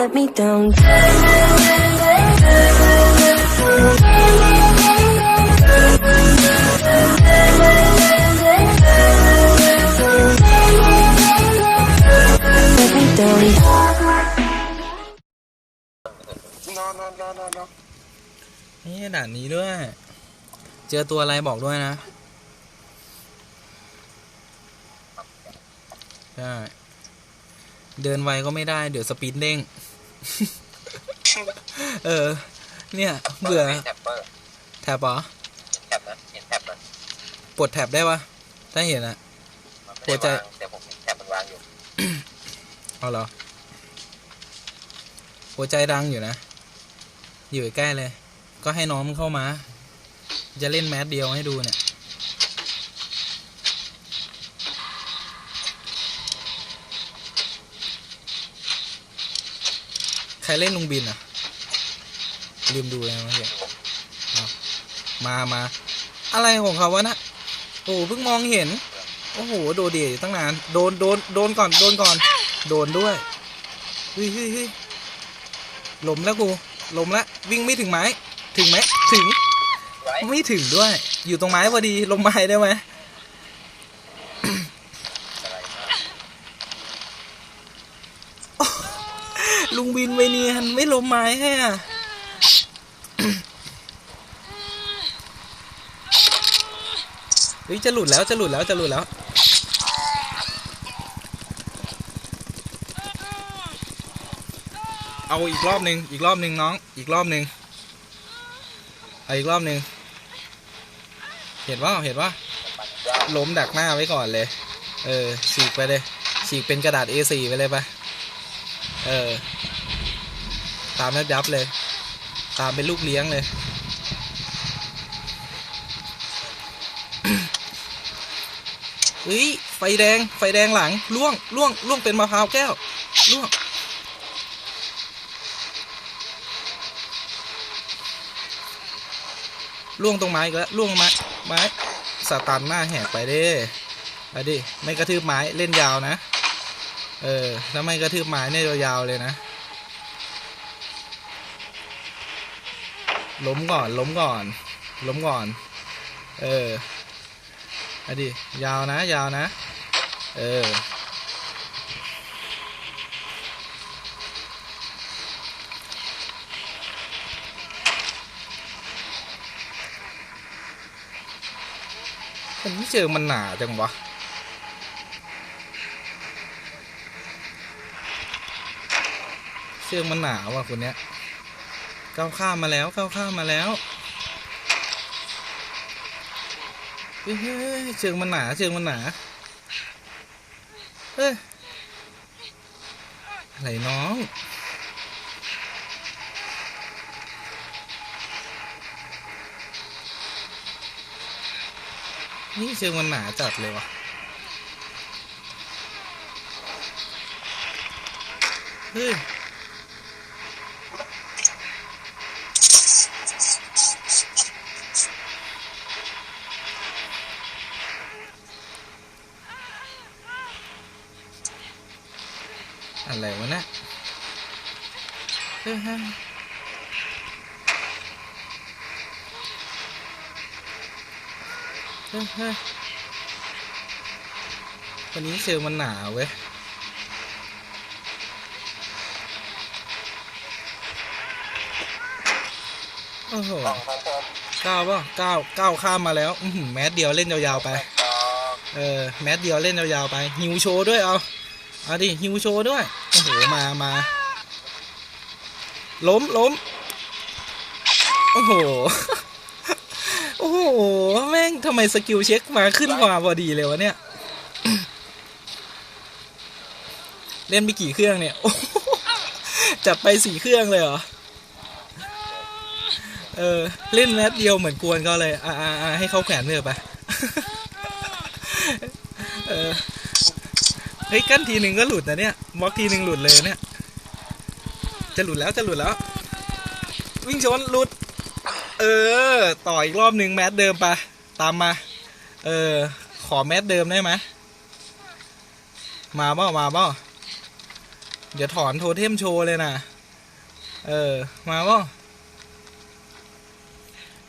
let me down. Let me down. นอนนอนนอนนอนนอนนี่ด่านนี้ด้วย เจอตัวอะไรบอกด้วยนะใช่เดินไวก็ไม่ได้ เดี๋ยวสปีดเด้ง เออ เนี่ยเบื่อแท็บเปอร์แท็บเหรอแท็บนะเห็นแท็บนะปลดแท็บได้ปะถ้าเห็นอะมันไม่หัวใจได้วางแต่ผมเห็นแท็บมันวางอยู่เอาเหรอหัวใจดังอยู่นะ อยู่ใกล้เลย ก็ให้น้องมันเข้ามา จะเล่นแมสเดียวให้ดูเนี่ย รเล่นลุงบินอะ ลืมดูเลยเมื่อกี้มามาอะไรของเขาวะนะโอ้โหเพิ่งมองเห็น โอ้โห โดดเดี่ยวอยู่ตั้งนาน โดน โดน โดนก่อน โดนก่อน โดนด้วยเฮ้ยเฮ้ยเฮ้ยล้มแล้วกูหลมแล้ววิ่งไม่ถึงไม้ ถึงไหม ถึง ไม่ถึงด้วย อยู่ตรงไม้พอดี ลงไม้ได้ไหมลุงบินไปเนี ยนไม่ลงไม้ให้อะเฮ้ยจะหลุดแล้วจะหลุดแล้วจะหลุดแล้วเอาอีกรอบหนึ่งอีกรอบหนึ่งน้อง อีกรอบหนึ่งเอาอีกรอบหนึ่งเห็นว่าเห็นว่าล้มดักหน้าไว้ก่อนเลย เออฉีกไปเลยฉีกเป็นกระดาษ A4 ไปเลยปะเออ ตามยับยับเลย ตามเป็นลูกเลี้ยงเลย เฮ้ย ไฟแดง ไฟแดงหลัง ล่วง ล่วง ล่วงเป็นมะพร้าวแก้ว ล่วง ล่วงตรงไม้อีกแล้ว ล่วงไม้ ไม้สตันหน้าแหกไปเด้ไปดิ ไม่กระทืบไม้ เล่นยาวนะ เออถ้าไม่กระทืบไม้เนี่ยยาวเลยนะ ล้มก่อน ล้มก่อน ล้มก่อน เอออดิยาวนะ ยาวนะ เออมไม่เจอมันหนาจังวะเชือกมันหนาว่ะคนเนี้ย ก้าวข้ามมาแล้วก้าวข้ามมาแล้วเฮ้ยเชือกมันหนาเชือกมันหนาเฮ้ยอะไรน้องนี่เชือกมันหนาจัดเลยวะเฮ้ย อะไรวะเนะเฮ้ยเฮ้ยเฮ้ยเฮ้ยวันนี้เชลมันหนาเว้ยโอ้โหกล่องของผมก้าวป่ะก้าวก้าวข้ามมาแล้วอือหือแมสเดียวเล่นยาวๆไปกล่องเออ แมสเดียวเล่นยาวๆไปฮิวโชว์ด้วยเอา เอาดิฮิวโชว์ด้วย โอ้โห มามาล้มล้มโอ้โห โอ้โห แม่งทำไมสกิลเช็คมาขึ้นมาพอดีเลยวะเนี่ย เล่นไปกี่เครื่องเนี่ยโอ้โหจัดไปสี่เครื่องเลยเหรอ เออ เล่นแมสเดียวเหมือนกวนเขาเลย อ่าอ่าอ่าให้เขาแขวนเนื้อไป เออ เฮ้ยกั้นทีหนึ่งก็หลุดนะเนี่ยบล็อกทีหนึ่งหลุดเลยเนี่ย จะหลุดแล้วจะหลุดแล้ว วิ่งชนหลุด เออ ต่ออีกรอบหนึ่งแมสเดิมไปตามมา เออ ขอแมสเดิมได้ไหมมาเปล่ามาเปล่าเดี๋ยวถอนโทเทมโชว์เลยนะเออ มาป่ะ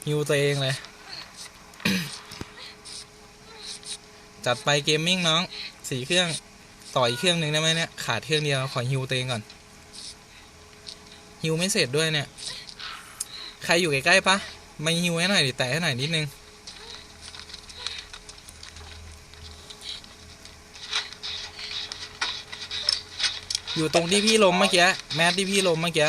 ฮิวตัวเองเลย จัดไปเกมมิ่งน้อง สี่เครื่อง ต่ออีกเครื่องหนึ่งได้ไหมเนี่ย ขาดเครื่องเดียว ขอฮิวตัวเองก่อน ฮิวไม่เสร็จด้วยเนี่ย ใครอยู่ใกล้ๆปะมาฮิวให้หน่อยดิแต่ให้หน่อยนิดนึง อยู่ตรงที่พี่ลมเมื่อกี้ แมสที่พี่ลมเมื่อกี้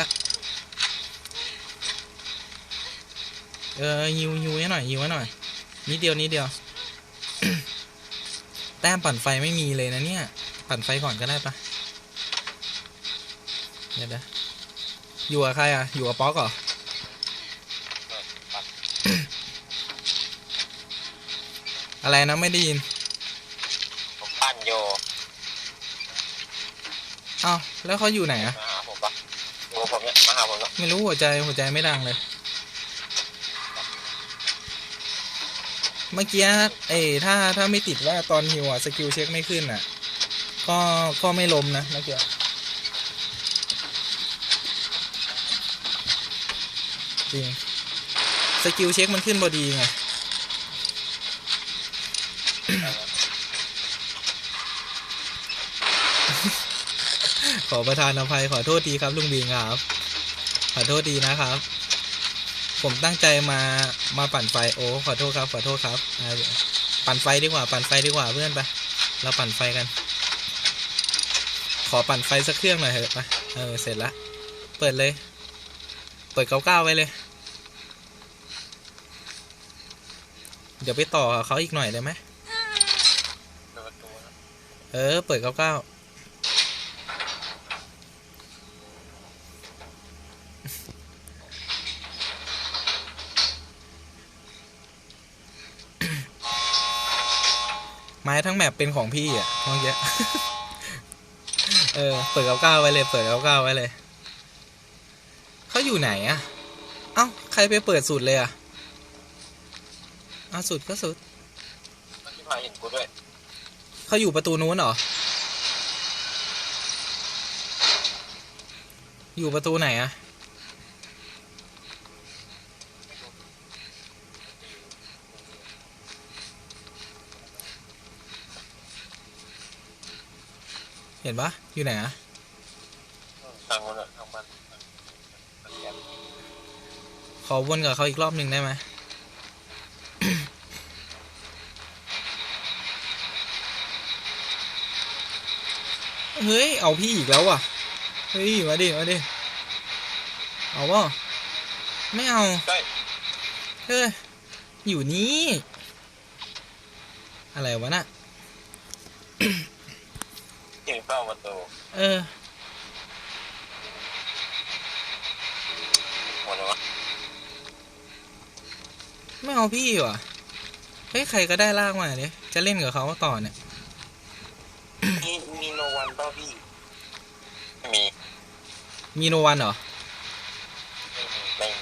เออฮิวฮิวให้หน่อยฮิวให้หน่อย นิดเดียวนิดเดียว แต้มปั่นไฟไม่มีเลยนะเนี่ย ปั่นไฟก่อนก็ได้ปะเดี๋ยวนะอยู่กับใครอะ อยู่กับป๊อกเหรออะไรนะไม่ได้ยิน ผมปั้นโยอ้าวแล้วเขาอยู่ไหนอะมาหาผมปะโยผมเนี่ยมาหาผมแล้วไม่รู้หัวใจหัวใจไม่ดังเลย เมื่อกี้เอ้ยถ้าถ้าไม่ติดว่าตอนฮิวอะสกิลเช็คไม่ขึ้นอะ ก็ก็ไม่ลมนะเมื่อกี้จริง สกิลเช็คมันขึ้นพอดีไงขอประทานอภัยขอโทษทีครับลุงบีงครับ ขอโทษทีนะครับ ผมตั้งใจมามาปั่นไฟโอ้ขอโทษครับ ขอโทษครับ ปั่นไฟดีกว่า ปั่นไฟดีกว่าเพื่อนไปเราปั่นไฟกัน อปั่นไฟสักเครื่องหน่อยเถอะไปเออเสร็จละ เปิดเลย เปิดเก้าเก้าไว้เลย เดี๋ยวไปต่อเขาอีกหน่อยได้ไหมเปิดประตูนะเออ เปิดเก้าเก้าไม้ทั้งแมปเป็นของพี่อะเมื่อกี้ เออ เปิดเก้าเก้าไว้เลย เปิดเก้าเก้าไว้เลย เขาอยู่ไหนอะเอ้า ใครไปเปิดสุดเลยอะอะสุดก็สุดที่พายเห็นกูด้วย เขาอยู่ประตูนู้นเหรอ อยู่ประตูไหนอะ เห็นปะอยู่ไหนอะทางนู้นอะทางบ้านขอวนกับเขาอีกรอบหนึ่งได้ไหมเฮ้ย เอาพี่อีกแล้วว่ะ เฮ้ย มาดิ มาดิ เอาป่ะไม่เอาใกล้เฮ้ย อยู่นี่ อะไรวะน่ะ เก่งเฝ้าประตู เออหมดเลยวะไม่เอาพี่ว่ะเฮ้ยใครก็ได้ลากมาเลยจะเล่นกับเขาต่อเนี่ย มีมีโนวันเปล่าพี่ไม่มี มีโนวันเหรอ ไม่มีไม่มี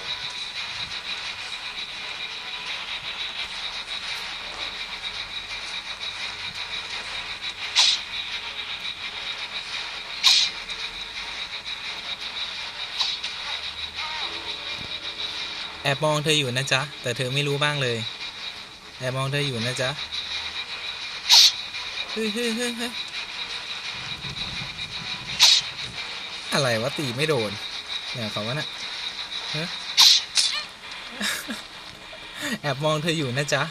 แอบมองเธออยู่นะจ๊ะ แต่เธอไม่รู้บ้างเลย แอบมองเธออยู่นะจ๊ะอะไรวะตีไม่โดนเนี่ยเขาว่าน่ะเฮ้ยแอบมองเธออยู่นะจ๊ะ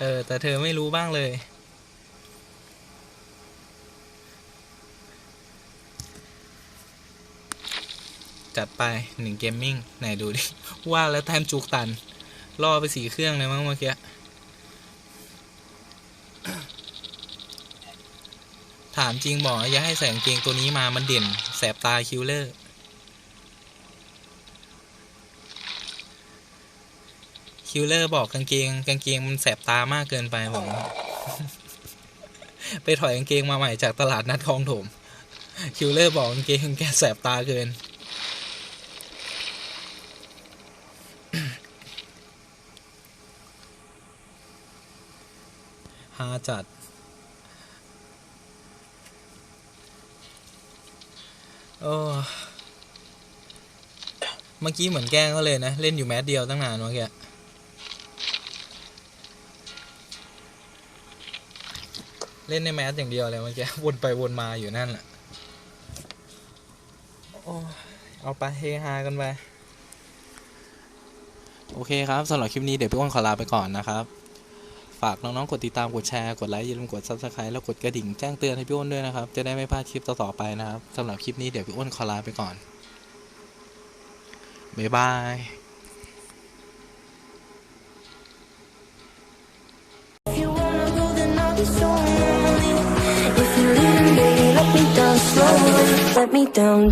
เออ แต่เธอไม่รู้บ้างเลย จัดไปหนึ่งเกมมิ่งไหนดูดิ ว่าแล้วแทมจุกตัน ล่อไปสีเครื่องเลยมั้งเมื่อกี้ ถามจริงบอกอย่าให้ใส่กางเกงตัวนี้มามันเด่น แสบตาคิวเลอร์คิวเลอร์บอกกางเกง กางเกงมันแสบตามากเกินไปผม ไปถอยกางเกงมาใหม่จากตลาดนัดคลองถมคิวเลอร์บอกกางเกงแกแสบตาเกิน ฮาจัด โอ้ เมื่อกี้เหมือนแกล้งเขาเลยนะ เล่นอยู่แมสเดียวตั้งนานเมื่อกี้เล่นในแมสอย่างเดียวเลยเมื่อกี้วนไปวนมาอยู่นั่นแหละโอ้ยเอาไปเฮฮากันไป โอเคครับสำหรับคลิปนี้เดี๋ยวพี่อ้วนขอลาไปก่อนนะครับ ฝากน้องๆ กดติดตามกดแชร์ กดไลค์อย่าลืมกด subscribe แล้วกดกระดิ่งแจ้งเตือนให้พี่อ้นด้วยนะครับ จะได้ไม่พลาดคลิปต่อๆไปนะครับสำหรับคลิปนี้เดี๋ยวพี่อ้นขอลาไปก่อนบ๊ายบาย Let me down.